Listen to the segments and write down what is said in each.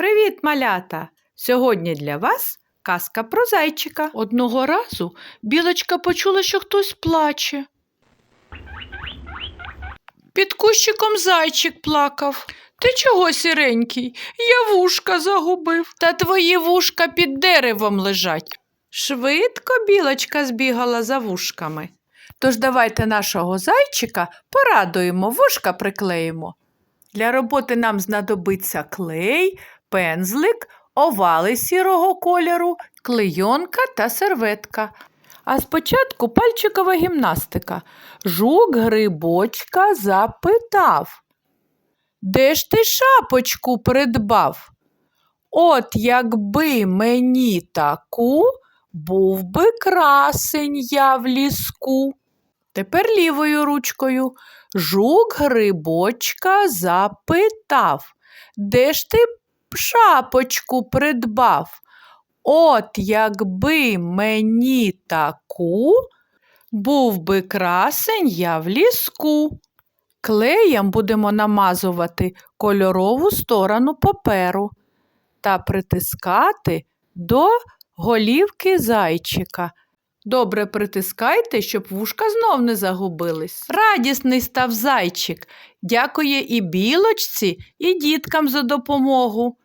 Привіт, малята! Сьогодні для вас казка про зайчика. Одного разу білочка почула, що хтось плаче. Під кущиком зайчик плакав. Ти чого, сіренький? Я вушка загубив. Та твої вушка під деревом лежать. Швидко білочка збігала за вушками. Тож давайте нашого зайчика порадуємо, вушка приклеїмо. Для роботи нам знадобиться клей, пензлик, овали сірого кольору, клейонка та серветка. А спочатку пальчикова гімнастика. Жук грибочка запитав. Де ж ти шапочку придбав? От якби мені таку, був би красень я в ліску. Тепер лівою ручкою. Жук грибочка запитав, де ж ти шапочку придбав? От якби мені таку, був би красень я в ліску. Клеєм будемо намазувати кольорову сторону паперу та притискати до голівки зайчика. Добре притискайте, щоб вушка знов не загубились. Радісний став зайчик. Дякує і білочці, і діткам за допомогу.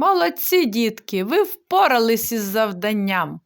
Молодці, дітки, ви впорались із завданням.